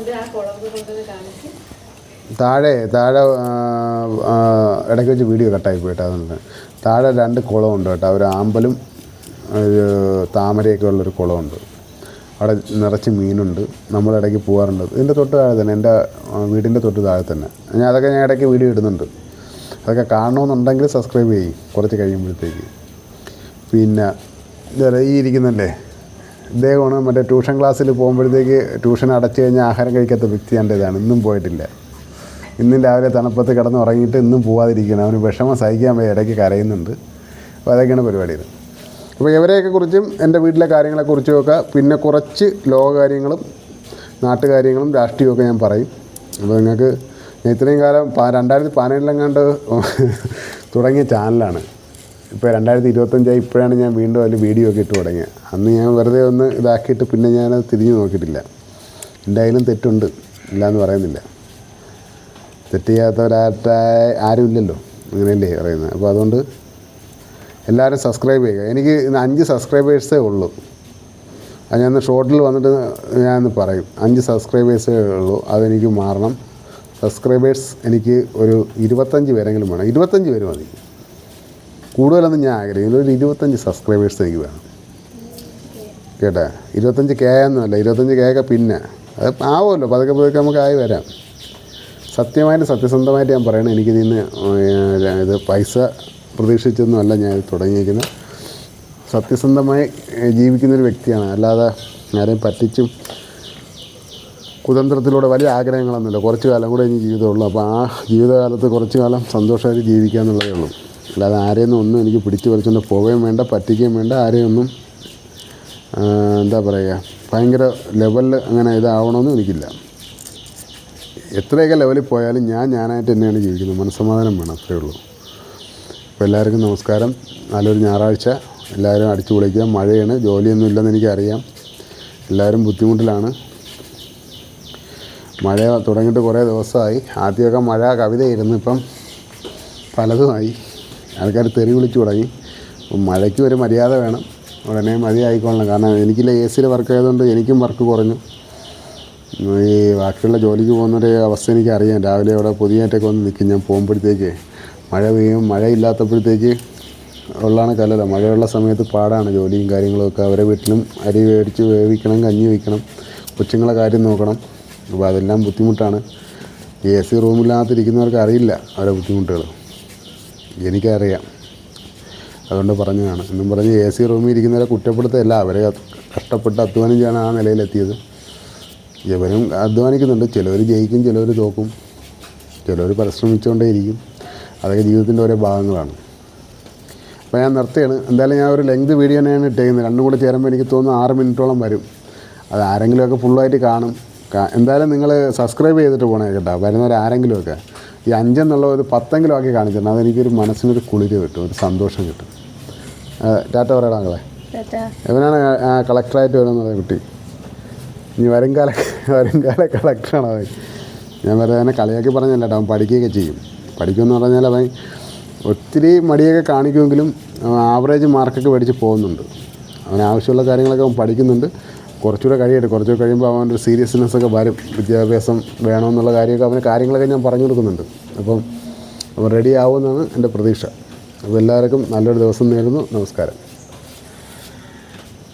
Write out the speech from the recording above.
ആ താഴെ താഴെ ഇടയ്ക്ക് വെച്ച് വീഡിയോ കട്ടായി പോയിട്ട് അതുകൊണ്ട്. താഴെ രണ്ട് കുളമുണ്ട് കേട്ടോ ഒരു ആമ്പലും ഒരു താമരയൊക്കെ ഉള്ളൊരു കുളമുണ്ട്. അവിടെ നിറച്ച് മീനുണ്ട് നമ്മൾ ഇടയ്ക്ക് പോകാറുണ്ട് ഇതിന്റെ തൊട്ട് താഴെ തന്നെ എന്റെ വീടിന്റെ തൊട്ട് താഴെ തന്നെ. ഞാൻ അതൊക്കെ ഞാൻ ഇടയ്ക്ക് വീഡിയോ ഇടുന്നുണ്ട്. അതൊക്കെ കാണണമെന്നുണ്ടെങ്കിൽ സബ്സ്ക്രൈബ് ചെയ്യും കുറച്ച് കഴിയുമ്പോഴത്തേക്ക്. പിന്നെ ഈ ഇരിക്കുന്നല്ലേ? ഇദ്ദേഹമാണ് മറ്റേ ട്യൂഷൻ ക്ലാസ്സിൽ പോകുമ്പോഴത്തേക്ക് ട്യൂഷൻ അടച്ചു കഴിഞ്ഞാൽ ആഹാരം കഴിക്കാത്ത വ്യക്തിയാണ് ഇതാണ് ഇന്നും പോയിട്ടില്ല. ഇന്നും രാവിലെ തണുപ്പത്ത് കിടന്ന് ഉറങ്ങിയിട്ട് ഇന്നും പോവാതിരിക്കണം അവന് വിഷമം സഹിക്കാൻ വയ്യ ഇടയ്ക്ക് കരയുന്നുണ്ട്. അപ്പോൾ അതൊക്കെയാണ് പരിപാടികൾ. അപ്പോൾ ഇവരെയൊക്കെ കുറിച്ചും എന്റെ വീട്ടിലെ കാര്യങ്ങളെക്കുറിച്ചും ഒക്കെ പിന്നെ കുറച്ച് ലോകകാര്യങ്ങളും നാട്ടുകാര്യങ്ങളും രാഷ്ട്രീയമൊക്കെ ഞാൻ പറയും. അപ്പോൾ നിങ്ങൾക്ക് ഇത്രയും കാലം രണ്ടായിരത്തി പതിനേഴിലെങ്ങാണ്ട് തുടങ്ങിയ ചാനലാണ്. ഇപ്പോൾ രണ്ടായിരത്തി ഇരുപത്തഞ്ചായി ഇപ്പോഴാണ് ഞാൻ വീണ്ടും അതിൽ വീഡിയോ ഒക്കെ ഇട്ട് തുടങ്ങിയത് അന്ന് ഞാൻ വെറുതെ ഒന്ന് ഇതാക്കിയിട്ട് പിന്നെ ഞാനത് തിരിഞ്ഞു നോക്കിയിട്ടില്ല. എന്റെ തെറ്റുണ്ട്. ഇല്ല എന്ന് പറയുന്നില്ല. തെറ്റ് ചെയ്യാത്തവരായിട്ട് ആരും ഇല്ലല്ലോ അങ്ങനെയല്ലേ പറയുന്നത്. അപ്പോൾ അതുകൊണ്ട് എല്ലാവരും സബ്സ്ക്രൈബ് ചെയ്യുക. എനിക്ക് അഞ്ച് സബ്സ്ക്രൈബേഴ്സേ ഉള്ളൂ. അത് ഞാൻ ഷോർട്ടിൽ വന്നിട്ട് ഞാൻ പറയും. അഞ്ച് സബ്സ്ക്രൈബേഴ്സേ ഉള്ളൂ. അതെനിക്ക് മാറണം. സബ്സ്ക്രൈബേഴ്സ് എനിക്ക് ഒരു ഇരുപത്തഞ്ച് പേരെങ്കിലും വേണം. ഇരുപത്തഞ്ച് പേര് മതി. കൂടുതലൊന്നും ഞാൻ ആഗ്രഹിക്കുന്നു ഒരു ഇരുപത്തഞ്ച് സബ്സ്ക്രൈബേഴ്സ് എനിക്ക് വേണം. കേട്ടാ? ഇരുപത്തഞ്ച് കെ ഒന്നുമല്ല ഇരുപത്തഞ്ച് കെ ഒക്കെ പിന്നെ. അത് ആവുമല്ലോ. പതുക്കെ പതുക്കെ നമുക്ക് ആയി വരാം. സത്യമായിട്ട് സത്യസന്ധമായിട്ട് ഞാൻ പറയണേ എനിക്ക് നിന്ന് ഇത് പൈസ പ്രതീക്ഷിച്ചൊന്നുമല്ല ഞാൻ തുടങ്ങിയിരിക്കുന്നത്. സത്യസന്ധമായി ജീവിക്കുന്നൊരു വ്യക്തിയാണ്. അല്ലാതെ ആരെയും പറ്റിച്ചും കുതന്ത്രത്തിലൂടെ വലിയ ആഗ്രഹങ്ങളൊന്നുമില്ല. കുറച്ച് കാലം കൂടെ ഇനി ജീവിതമുള്ളൂ. അപ്പോൾ ആ ജീവിതകാലത്ത് കുറച്ച് കാലം സന്തോഷമായിട്ട് ജീവിക്കുക എന്നുള്ളതേ ഉള്ളൂ. അല്ലാതെ ആരെയൊന്നും ഒന്നും എനിക്ക് പിടിച്ചു പറിച്ചുകൊണ്ട് പോവുകയും വേണ്ട പറ്റിക്കുകയും വേണ്ട ആരെയൊന്നും എന്താ പറയുക ഭയങ്കര ലെവലിൽ അങ്ങനെ ഇതാവണമെന്നും എനിക്കില്ല. എത്രയൊക്കെ ലെവലിൽ പോയാലും ഞാൻ ഞാനായിട്ട് തന്നെയാണ് ജീവിക്കുന്നത്. മനസ്സമാധാനം വേണം അത്രയേ ഉള്ളൂ. അപ്പോൾ എല്ലാവർക്കും നമസ്കാരം. നല്ലൊരു ഞായറാഴ്ച. എല്ലാവരും അടിച്ചു പൊളിക്കുക. മഴയാണ്. ജോലിയൊന്നും ഇല്ലെന്ന് എനിക്കറിയാം. എല്ലാവരും ബുദ്ധിമുട്ടിലാണ്. മഴ തുടങ്ങിയിട്ട് കുറേ ദിവസമായി. ആദ്യമൊക്കെ മഴ കവിതയായിരുന്നു ഇപ്പം പലതുമായി. ആൾക്കാർ തെറി വിളിച്ചു തുടങ്ങി. മഴയ്ക്ക് ഒരു മര്യാദ വേണം. ഉടനെ മതിയായിക്കൊള്ളണം. കാരണം എനിക്കില്ല എ സിയിൽ വർക്ക് ആയതുകൊണ്ട് എനിക്കും വർക്ക് കുറഞ്ഞു. ഈ ബാക്കിയുള്ള ജോലിക്ക് പോകുന്നൊരു അവസ്ഥ എനിക്കറിയാം. രാവിലെ അവിടെ പുതിയതായിട്ടൊക്കെ വന്ന് നിൽക്കും. ഞാൻ പോകുമ്പോഴത്തേക്ക് മഴ പെയ്യും. മഴ ഇല്ലാത്തപ്പോഴത്തേക്ക് ഉള്ളതാണ് കല്ലല്ല മഴയുള്ള സമയത്ത് പാടാണ് ജോലിയും കാര്യങ്ങളൊക്കെ അവരെ വീട്ടിലും അരി മേടിച്ച് വേവിക്കണം കഞ്ഞി വയ്ക്കണം കൊച്ചുങ്ങളെ കാര്യം നോക്കണം. അപ്പോൾ അതെല്ലാം ബുദ്ധിമുട്ടാണ്. എ സി റൂമില്ലാത്തിരിക്കുന്നവർക്ക് അറിയില്ല അവരെ ബുദ്ധിമുട്ടുകൾ എനിക്കറിയാം. അതുകൊണ്ട് പറഞ്ഞതാണ്. എന്നും പറഞ്ഞ് എ സി റൂമിൽ ഇരിക്കുന്നവരെ കുറ്റപ്പെടുത്തല്ല. അവരെ കഷ്ടപ്പെട്ട് അധ്വാനം ചെയ്യാൻ ആ നിലയിലെത്തിയത്. ഇവരും അധ്വാനിക്കുന്നുണ്ട്. ചിലവർ ജയിക്കും ചിലവർ തോക്കും. ചിലവർ പരിശ്രമിച്ചുകൊണ്ടേയിരിക്കും. അതൊക്കെ ജീവിതത്തിന്റെ ഓരോ ഭാഗങ്ങളാണ്. അപ്പോൾ ഞാൻ നിർത്തുകയാണ്. എന്തായാലും ഞാൻ ഒരു ലെങ്ത് വീഡിയോ തന്നെയാണ് ഇട്ടേക്കുന്നത്. രണ്ടും കൂടെ ചേരുമ്പോൾ എനിക്ക് തോന്നുന്നു ആറ് മിനിറ്റോളം വരും. അത് ആരെങ്കിലുമൊക്കെ ഫുള്ളായിട്ട് കാണും. എന്തായാലും നിങ്ങൾ സബ്സ്ക്രൈബ് ചെയ്തിട്ട് പോകണേ കേട്ടോ. വരുന്നവർ ആരെങ്കിലുമൊക്കെ ഈ അഞ്ചെന്നുള്ള ഒരു പത്തെങ്കിലും ആക്കി കാണിച്ചിട്ടുണ്ട് അതെനിക്കൊരു മനസ്സിനൊരു കുളിര് കിട്ടും ഒരു സന്തോഷം കിട്ടും. ടാറ്റ പറയടാ ടാറ്റാ. എവനാണ് കളക്ടറായിട്ട് വരുന്നത് കുട്ടി? ഇനി വരുംകാല വരുംകാല കളക്ടറാണ് അവൻ. ഞാൻ വെറുതെ അവനെ കളിയാക്കി പറഞ്ഞല്ല കേട്ടോ അവൻ പഠിക്കുകയൊക്കെ ചെയ്യും. പഠിക്കുമെന്ന് പറഞ്ഞാൽ അവൻ ഒത്തിരി മടിയൊക്കെ കാണിക്കുമെങ്കിലും ആവറേജ് മാർക്കൊക്കെ മേടിച്ച് പോകുന്നുണ്ട്. അവന് ആവശ്യമുള്ള കാര്യങ്ങളൊക്കെ അവൻ പഠിക്കുന്നുണ്ട്. കുറച്ചുകൂടെ കഴിയട്ടെ. കുറച്ചുകൂടെ കഴിയുമ്പോൾ അവന്റെ ഒരു സീരിയസ്നെസ് ഒക്കെ വരും. വിദ്യാഭ്യാസം വേണമെന്നുള്ള കാര്യമൊക്കെ അവന് കാര്യങ്ങളൊക്കെ ഞാൻ പറഞ്ഞു കൊടുക്കുന്നുണ്ട്. അപ്പം റെഡി ആവുമെന്നാണ് എന്റെ പ്രതീക്ഷ. അപ്പോൾ എല്ലാവർക്കും നല്ലൊരു ദിവസം നേരുന്നു. നമസ്കാരം.